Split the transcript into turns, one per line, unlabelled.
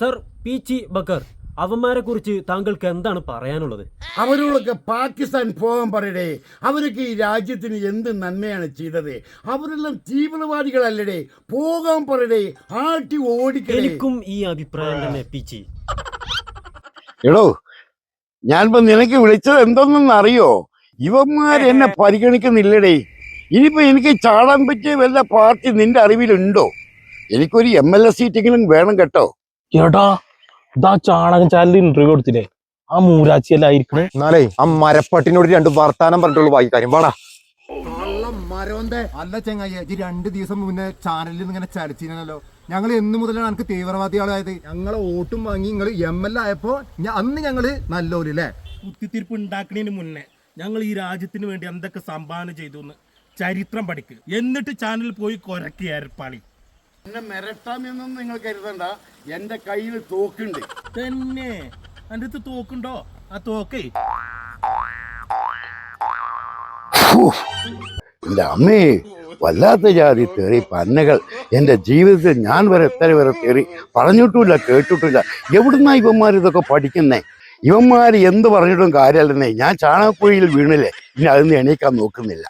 Sir P. ചി ബക്കർ അവന്മാരെ കുറിച്ച് താങ്കൾക്ക് എന്താണ് പറയാനുള്ളത്?
അവരോടൊക്കെ പാകിസ്ഥാൻ പോകാൻ പറയടേ. അവരൊക്കെ ഈ രാജ്യത്തിന് എന്ത് നന്മയാണ് ചെയ്തത്? അവരെല്ലാം തീവ്രവാദികളല്ലടേ. പോകാൻ പറയടേ. ആട്ടി ഓടിക്കും
എനിക്കും ഈ അഭിപ്രായം തന്നെ പിച്ചി എടോ
എടോ ഞാനിപ്പോ നിനക്ക് വിളിച്ചത് എന്തെന്നൊന്ന് അറിയോ ഇവന്മാർ എന്നെ പരിഗണിക്കുന്നില്ലടേ. ഇനിയിപ്പോ എനിക്ക് ചാടാൻ പറ്റിയ വല്ല പാർട്ടി നിന്റെ അറിവിലുണ്ടോ? എനിക്കൊരു എം എൽ എ സീറ്റെങ്കിലും വേണം കേട്ടോ.
എടാ ഇതാ ചാണകം ചാലിൽ ഇന്റർവ്യൂ കൊടുത്തില്ലേ? ആ മൂരാച്ചിയല്ല ആയിരിക്കണേ.
എന്നാലേ ആ മരപ്പട്ടിനോട് രണ്ട് വർത്താനം പറഞ്ഞിട്ടുള്ളൂ ബാക്കി കാര്യം പാടാ
അല്ല ചെങ്ങായി ഇത് രണ്ട് ദിവസം മുന്നേ ചാനലിൽ നിന്ന് ഇങ്ങനെ ചലിച്ചിരുന്നല്ലോ. ഞങ്ങൾ എന്ന് മുതലാണ് എനിക്ക് തീവ്രവാദികളായത്. ഞങ്ങളെ വോട്ടും വാങ്ങി നിങ്ങൾ എം എൽ എ ആയപ്പോ ഞ- അന്ന് ഞങ്ങൾ നല്ലോര് അല്ലേ
കുത്തിത്തിരിപ്പ് ഉണ്ടാക്കുന്നതിന് മുന്നേ ഞങ്ങൾ ഈ രാജ്യത്തിന് വേണ്ടി എന്തൊക്കെ സംഭാവന ചെയ്തു എന്ന് ചരിത്രം പഠിക്കുക എന്നിട്ട് ചാനലിൽ പോയി കൊരക്കി ഏർപ്പാളി.
എന്നെ മിരട്ടാമെന്നൊന്നും നിങ്ങൾ കരുതണ്ട. എന്റെ കയ്യിൽ തോക്കുണ്ട്.
തന്നെ. എന്റെ അടുത്ത് തോക്കുണ്ടോ? ആ തോക്കേ.
എന്റെ അമ്മേ വല്ലാത്ത ജാതി തേറി പന്നകൾ. എന്റെ ജീവിതത്തിൽ ഞാൻ വരെ എത്ര വരെ തേറി പറഞ്ഞിട്ടില്ല കേട്ടിട്ടില്ല എവിടുന്നാ ഇവന്മാർ ഇതൊക്കെ പഠിക്കുന്നേ? ഇവന്മാർ എന്ത് പറഞ്ഞിട്ടും കാര്യമല്ലെന്നേ. ഞാൻ ചാണകക്കുഴിയിൽ വീണില്ലേ? ഇനി അതിന് എണീക്കാൻ നോക്കുന്നില്ല.